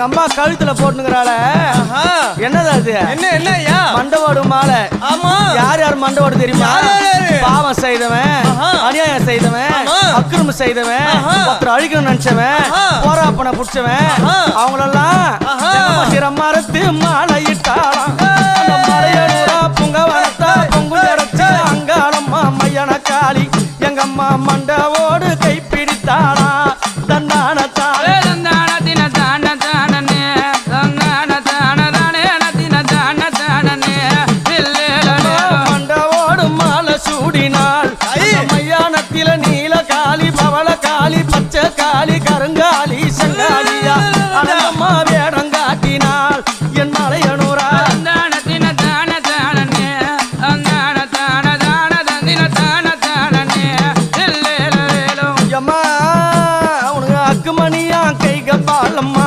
எங்க அம்மா கழுத்துல போட்டுங்கிறாள என்னதா அது? என்ன என்ன ஐயா? மண்டவோடு மாலை. ஆமா. யார் யார் மண்டவோடு தெரியுமா? பாவம் செய்தவன் அநியாயம் செய்தவன் அக்கிரமம் செய்தவன் ஒருத்தர் அழிக்கணும் நினைச்சவன் போராப்பனை பிடிச்சவன் அவங்களெல்லாம் சிரமரத்து மாலையிட்டாளாம். அந்த மலையடூரா புங்க வளர்த்தா பொங்கு அடைச்சு அங்காளம்மா மையன காளி. எங்கம்மா மண்டவோடு கைப்பிடித்தாள சங்காளி கருங்காலி சங்காலியா? அடங்கம்மா வேடம் காட்டினாள். என் மலையனூரா? அக்குமணியா கைக பாலம்மா